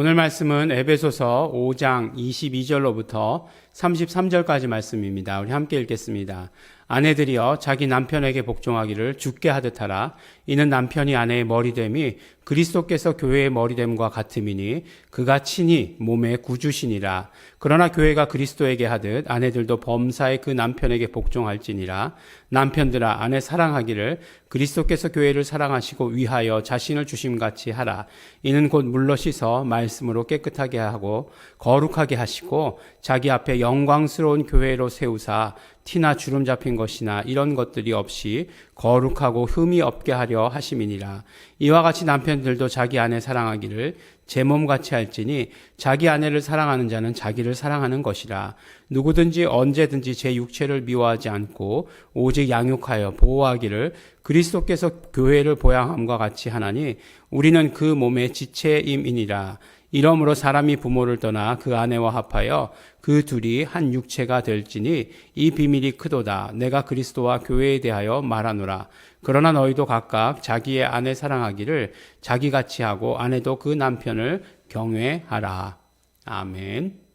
오늘 말씀은 에베소서 5장 22절로부터 33절까지 말씀입니다. 우리 함께 읽겠습니다. 아내들이여 자기 남편에게 복종하기를 죽게 하듯 하라. 이는 남편이 아내의 머리됨이 그리스도께서 교회의 머리됨과 같음이니 그가 친히 몸의 구주시니라. 그러나 교회가 그리스도에게 하듯 아내들도 범사에 그 남편에게 복종할지니라. 남편들아 아내 사랑하기를 그리스도께서 교회를 사랑하시고 위하여 자신을 주심같이 하라. 이는 곧 물러 씻어 말씀으로 깨끗하게 하고 거룩하게 하시고 자기 앞에 영광스러운 교회로 세우사 티나 주름 잡힌 것이나 이런 것들이 없이 거룩하고 흠이 없게 하려 하심이니라. 이와 같이 남편 들도 자기 아내 사랑하기를 제 몸같이 할지니 자기 아내를 사랑하는 자는 자기를 사랑하는 것이라. 누구든지 언제든지 제 육체를 미워하지 않고 오직 양육하여 보호하기를 그리스도께서 교회를 보양함과 같이 하나니 우리는 그 몸의 지체임이니라. 이러므로 사람이 부모를 떠나 그 아내와 합하여 그 둘이 한 육체가 될지니 이 비밀이 크도다. 내가 그리스도와 교회에 대하여 말하노라. 그러나 너희도 각각 자기의 아내 사랑하기를 자기같이 하고 아내도 그 남편을 경외하라. 아멘.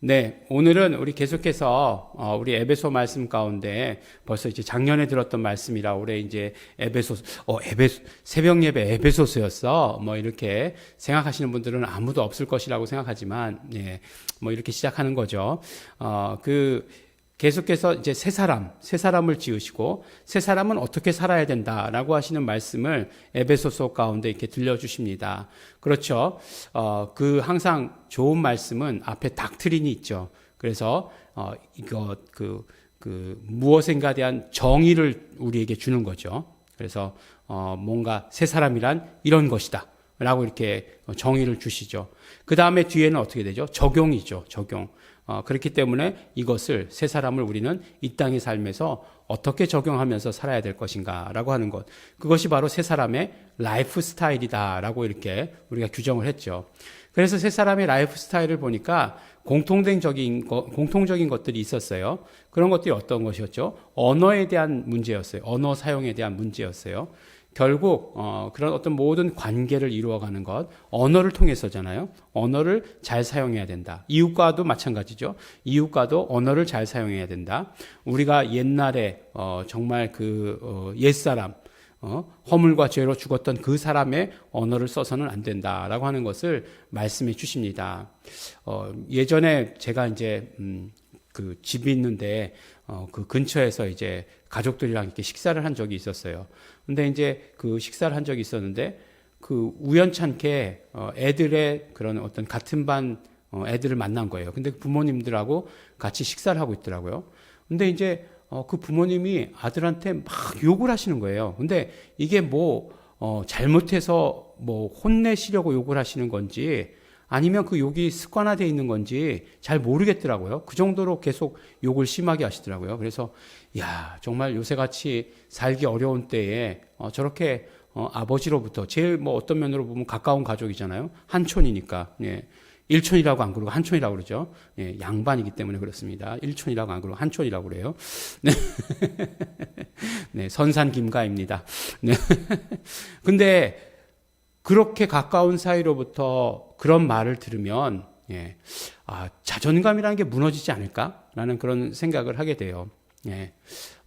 네, 오늘은 우리 계속해서 어, 우리 에베소 말씀 가운데 벌써 이제 작년에 들었던 말씀이라 올해 이제 에베소 어 에베소 새벽 예배 에베소서였어. 뭐 이렇게 생각하시는 분들은 아무도 없을 것이라고 생각하지만 예. 뭐 이렇게 시작하는 거죠. 어 그 계속해서 이제 새 사람, 새 사람을 지으시고 새 사람은 어떻게 살아야 된다라고 하시는 말씀을 에베소서 가운데 이렇게 들려주십니다. 그렇죠. 어, 그 항상 좋은 말씀은 앞에 닥트린이 있죠. 그래서 어, 이거 그, 그 무엇인가 대한 정의를 우리에게 주는 거죠. 그래서 어, 뭔가 새 사람이란 이런 것이다. 라고 이렇게 정의를 주시죠. 그 다음에 뒤에는 어떻게 되죠? 적용이죠. 적용. 어, 그렇기 때문에 이것을 새 사람을 우리는 이 땅의 삶에서 어떻게 적용하면서 살아야 될 것인가라고 하는 것. 그것이 바로 새 사람의 라이프 스타일이다라고 이렇게 우리가 규정을 했죠. 그래서 새 사람의 라이프 스타일을 보니까 공통적인 것, 공통적인 것들이 있었어요. 그런 것들이 어떤 것이었죠? 언어에 대한 문제였어요. 언어 사용에 대한 문제였어요. 결국 어, 그런 어떤 모든 관계를 이루어가는 것 언어를 통해서잖아요. 언어를 잘 사용해야 된다. 이웃과도 마찬가지죠. 이웃과도 언어를 잘 사용해야 된다. 우리가 옛날에 어, 정말 그 어, 옛사람 어, 허물과 죄로 죽었던 그 사람의 언어를 써서는 안 된다라고 하는 것을 말씀해 주십니다. 어, 예전에 제가 이제 음, 그 집이 있는데 어, 그 근처에서 이제 가족들이랑 이렇게 식사를 한 적이 있었어요. 근데 이제 그 식사를 한 적이 있었는데 그 우연찮게 어 애들의 그런 어떤 같은 반 어 애들을 만난 거예요. 근데 부모님들하고 같이 식사를 하고 있더라고요. 근데 이제 어 그 부모님이 아들한테 막 욕을 하시는 거예요. 근데 이게 뭐 어 잘못해서 뭐 혼내시려고 욕을 하시는 건지 아니면 그 욕이 습관화되어 있는 건지 잘 모르겠더라고요. 그 정도로 계속 욕을 심하게 하시더라고요. 그래서 야 정말 요새같이 살기 어려운 때에 어, 저렇게 어, 아버지로부터 제일 뭐 어떤 면으로 보면 가까운 가족이잖아요. 한촌이니까 예. 일촌이라고 안 그러고 한촌이라고 그러죠. 예, 양반이기 때문에 그렇습니다. 일촌이라고 안 그러고 한촌이라고 그래요. 네. 네, 선산 김가입니다. 네. 근데 그렇게 가까운 사이로부터 그런 말을 들으면 예, 아, 자존감이라는 게 무너지지 않을까라는 그런 생각을 하게 돼요. 예,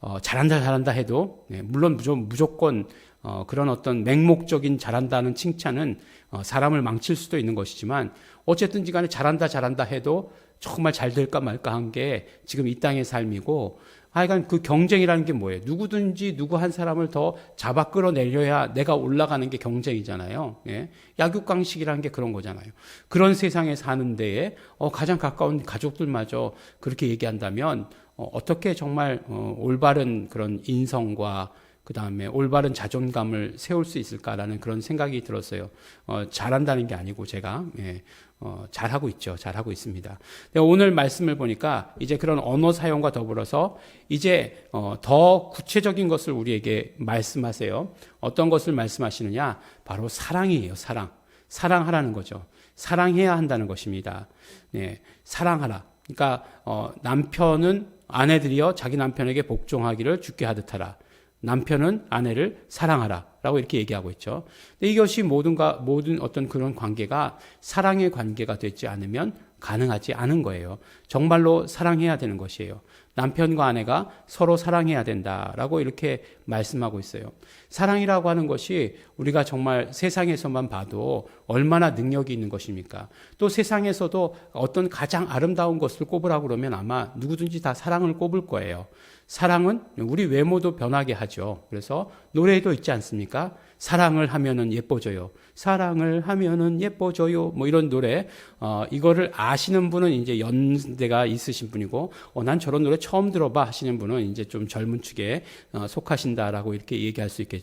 어, 잘한다 잘한다 해도 예, 물론 무조건 어, 그런 어떤 맹목적인 잘한다는 칭찬은 어, 사람을 망칠 수도 있는 것이지만 어쨌든지 간에 잘한다 잘한다 해도 정말 잘 될까 말까 한 게 지금 이 땅의 삶이고 하여간 그 경쟁이라는 게 뭐예요? 누구든지 누구 한 사람을 더 잡아 끌어내려야 내가 올라가는 게 경쟁이잖아요. 예? 약육강식이라는 게 그런 거잖아요. 그런 세상에 사는 데에 어, 가장 가까운 가족들마저 그렇게 얘기한다면 어, 어떻게 정말 어, 올바른 그런 인성과 그 다음에 올바른 자존감을 세울 수 있을까라는 그런 생각이 들었어요. 어, 잘한다는 게 아니고 제가 예, 어, 잘하고 있죠. 잘하고 있습니다. 오늘 말씀을 보니까 이제 그런 언어 사용과 더불어서 이제 어, 더 구체적인 것을 우리에게 말씀하세요. 어떤 것을 말씀하시느냐? 바로 사랑이에요. 사랑. 사랑하라는 거죠. 사랑해야 한다는 것입니다. 네, 사랑하라. 그러니까 어, 남편은 아내들이여 자기 남편에게 복종하기를 죽게 하듯 하라. 남편은 아내를 사랑하라. 라고 이렇게 얘기하고 있죠. 근데 이것이 모든가, 모든 어떤 그런 관계가 사랑의 관계가 되지 않으면 가능하지 않은 거예요. 정말로 사랑해야 되는 것이에요. 남편과 아내가 서로 사랑해야 된다라고 이렇게 말씀하고 있어요. 사랑이라고 하는 것이 우리가 정말 세상에서만 봐도 얼마나 능력이 있는 것입니까? 또 세상에서도 어떤 가장 아름다운 것을 꼽으라고 그러면 아마 누구든지 다 사랑을 꼽을 거예요. 사랑은 우리 외모도 변하게 하죠. 그래서 노래에도 있지 않습니까? 사랑을 하면은 예뻐져요. 사랑을 하면은 예뻐져요. 뭐 이런 노래, 어, 이거를 아시는 분은 이제 연대가 있으신 분이고, 어, 난 저런 노래 처음 들어봐 하시는 분은 이제 좀 젊은 축에 어, 속하신다라고 이렇게 얘기할 수 있겠죠.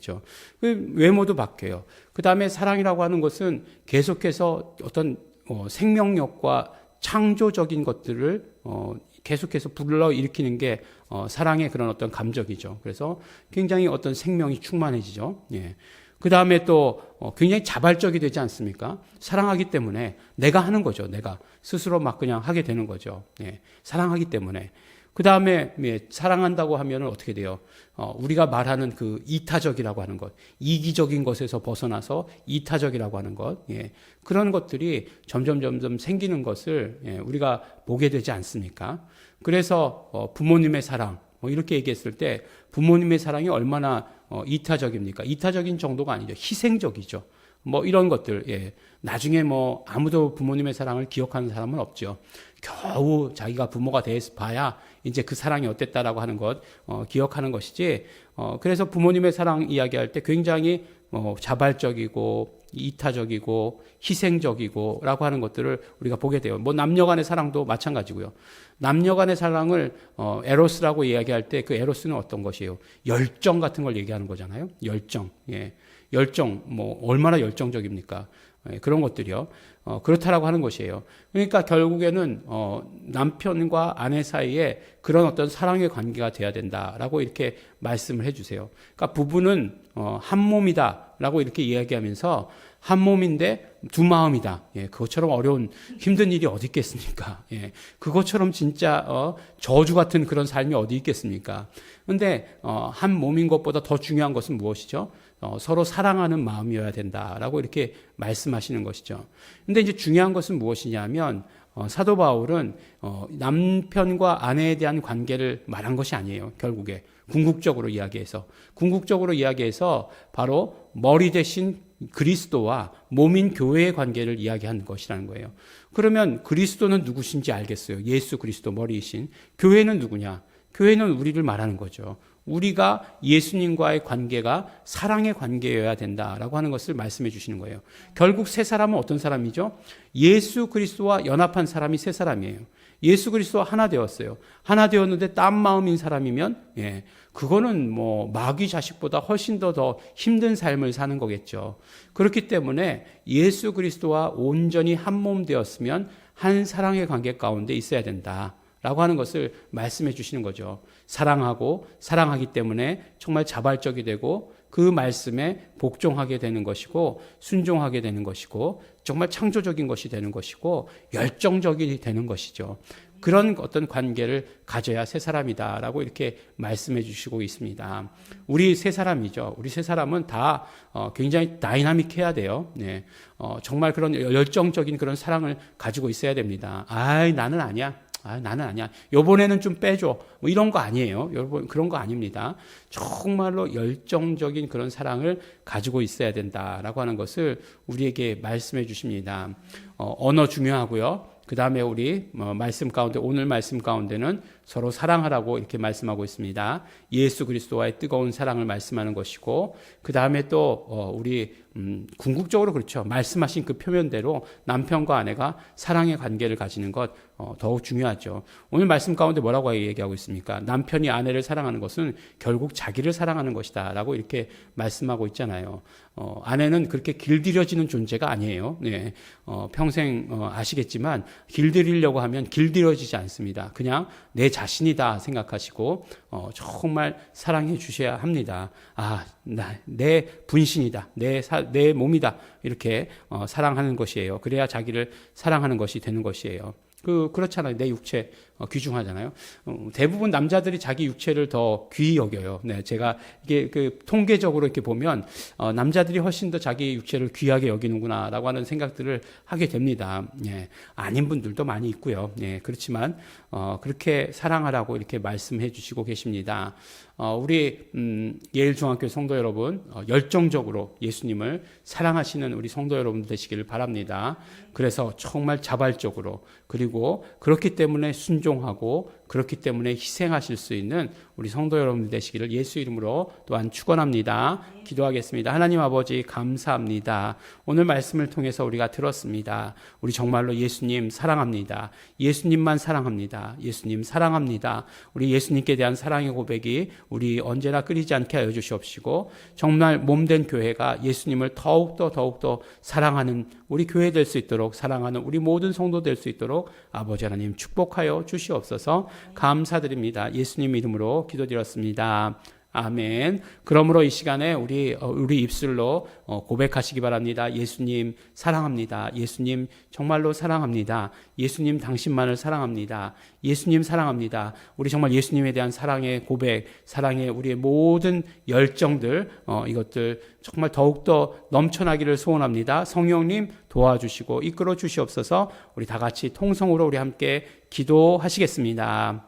그 외모도 바뀌어요. 그 다음에 사랑이라고 하는 것은 계속해서 어떤 어, 생명력과 창조적인 것들을 어, 계속해서 불러 일으키는 게 어, 사랑의 그런 어떤 감정이죠. 그래서 굉장히 어떤 생명이 충만해지죠. 예. 그 다음에 또 어, 굉장히 자발적이 되지 않습니까? 사랑하기 때문에 내가 하는 거죠. 내가 스스로 막 그냥 하게 되는 거죠. 예. 사랑하기 때문에. 그 다음에 예, 사랑한다고 하면 어떻게 돼요? 어, 우리가 말하는 그 이타적이라고 하는 것, 이기적인 것에서 벗어나서 이타적이라고 하는 것, 예, 그런 것들이 점점 점점 생기는 것을 예, 우리가 보게 되지 않습니까? 그래서 어, 부모님의 사랑, 뭐 이렇게 얘기했을 때 부모님의 사랑이 얼마나 어, 이타적입니까? 이타적인 정도가 아니죠. 희생적이죠. 뭐 이런 것들, 예. 나중에 뭐 아무도 부모님의 사랑을 기억하는 사람은 없죠. 겨우 자기가 부모가 돼 봐야 이제 그 사랑이 어땠다라고 하는 것 어, 기억하는 것이지. 어, 그래서 부모님의 사랑 이야기할 때 굉장히 어, 자발적이고 이타적이고 희생적이고 라고 하는 것들을 우리가 보게 돼요. 뭐 남녀 간의 사랑도 마찬가지고요. 남녀 간의 사랑을 어, 에로스라고 이야기할 때 그 에로스는 어떤 것이에요? 열정 같은 걸 얘기하는 거잖아요. 열정. 예. 열정 뭐 얼마나 열정적입니까? 예, 그런 것들이요. 어, 그렇다라고 하는 것이에요. 그러니까 결국에는 어, 남편과 아내 사이에 그런 어떤 사랑의 관계가 돼야 된다라고 이렇게 말씀을 해주세요. 그러니까 부부는 어, 한 몸이다라고 이렇게 이야기하면서 한 몸인데 두 마음이다. 예, 그것처럼 어려운 힘든 일이 어디 있겠습니까? 예, 그것처럼 진짜 어, 저주 같은 그런 삶이 어디 있겠습니까? 근데 어, 한 몸인 것보다 더 중요한 것은 무엇이죠? 어, 서로 사랑하는 마음이어야 된다라고 이렇게 말씀하시는 것이죠. 근데 이제 중요한 것은 무엇이냐면 어, 사도 바울은 어, 남편과 아내에 대한 관계를 말한 것이 아니에요. 결국에 궁극적으로 이야기해서 궁극적으로 이야기해서 바로 머리 대신 그리스도와 몸인 교회의 관계를 이야기한 것이라는 거예요. 그러면 그리스도는 누구신지 알겠어요. 예수 그리스도 머리이신 교회는 누구냐? 교회는 우리를 말하는 거죠. 우리가 예수님과의 관계가 사랑의 관계여야 된다라고 하는 것을 말씀해 주시는 거예요. 결국 세 사람은 어떤 사람이죠? 예수 그리스도와 연합한 사람이 세 사람이에요. 예수 그리스도와 하나 되었어요. 하나 되었는데 딴 마음인 사람이면 예. 그거는 뭐 마귀 자식보다 훨씬 더 더 힘든 삶을 사는 거겠죠. 그렇기 때문에 예수 그리스도와 온전히 한 몸 되었으면 한 사랑의 관계 가운데 있어야 된다. 라고 하는 것을 말씀해 주시는 거죠. 사랑하고 사랑하기 때문에 정말 자발적이 되고 그 말씀에 복종하게 되는 것이고 순종하게 되는 것이고 정말 창조적인 것이 되는 것이고 열정적이 되는 것이죠. 그런 어떤 관계를 가져야 새 사람이다라고 이렇게 말씀해 주시고 있습니다. 우리 세 사람이죠. 우리 세 사람은 다 어, 굉장히 다이나믹해야 돼요. 네. 어, 정말 그런 열정적인 그런 사랑을 가지고 있어야 됩니다. 아이, 나는 아니야. 아, 나는 아니야. 요번에는 좀 빼줘. 뭐 이런 거 아니에요. 여러분, 그런 거 아닙니다. 정말로 열정적인 그런 사랑을 가지고 있어야 된다라고 하는 것을 우리에게 말씀해 주십니다. 어, 언어 중요하고요. 그 다음에 우리 뭐 말씀 가운데 오늘 말씀 가운데는 서로 사랑하라고 이렇게 말씀하고 있습니다. 예수 그리스도와의 뜨거운 사랑을 말씀하는 것이고 그 다음에 또 어, 우리 음, 궁극적으로 그렇죠. 말씀하신 그 표면대로 남편과 아내가 사랑의 관계를 가지는 것 어, 더욱 중요하죠. 오늘 말씀 가운데 뭐라고 얘기하고 있습니까? 남편이 아내를 사랑하는 것은 결국 자기를 사랑하는 것이다라고 이렇게 말씀하고 있잖아요. 어, 아내는 그렇게 길들여지는 존재가 아니에요. 네. 어, 평생 어, 아시겠지만 길들이려고 하면 길들여지지 않습니다. 그냥 내 자신이다 생각하시고 어, 정말 사랑해 주셔야 합니다. 아, 나, 내 분신이다. 내, 사, 내 몸이다. 이렇게 어, 사랑하는 것이에요. 그래야 자기를 사랑하는 것이 되는 것이에요. 그 그렇잖아요. 내 육체 어, 귀중하잖아요. 어, 대부분 남자들이 자기 육체를 더 귀히 여겨요. 네, 제가 이게 그 통계적으로 이렇게 보면 어, 남자들이 훨씬 더 자기 육체를 귀하게 여기는구나라고 하는 생각들을 하게 됩니다. 예, 아닌 분들도 많이 있고요. 예, 그렇지만 어, 그렇게 사랑하라고 이렇게 말씀해 주시고 계십니다. 어, 우리 음, 예일 중학교 성도 여러분 어, 열정적으로 예수님을 사랑하시는 우리 성도 여러분 되시기를 바랍니다. 그래서 정말 자발적으로 그리고 그렇기 때문에 순종 하고 그렇기 때문에 희생하실 수 있는 우리 성도 여러분 되시기를 예수 이름으로 또한 축원합니다. 기도하겠습니다. 하나님 아버지 감사합니다. 오늘 말씀을 통해서 우리가 들었습니다. 우리 정말로 예수님 사랑합니다. 예수님만 사랑합니다. 예수님 사랑합니다. 우리 예수님께 대한 사랑의 고백이 우리 언제나 끊이지 않게 하여 주시옵시고 정말 몸된 교회가 예수님을 더욱더 더욱더 사랑하는 우리 교회 될 수 있도록 사랑하는 우리 모든 성도 될 수 있도록 아버지 하나님 축복하여 주시옵소서 감사드립니다. 예수님 이름으로 기도드렸습니다. 아멘. 그러므로 이 시간에 우리 어, 우리 입술로 어, 고백하시기 바랍니다. 예수님 사랑합니다. 예수님 정말로 사랑합니다. 예수님 당신만을 사랑합니다. 예수님 사랑합니다. 우리 정말 예수님에 대한 사랑의 고백, 사랑의 우리의 모든 열정들 어, 이것들 정말 더욱더 넘쳐나기를 소원합니다. 성령님 도와주시고 이끌어 주시옵소서. 우리 다 같이 통성으로 우리 함께 기도하시겠습니다.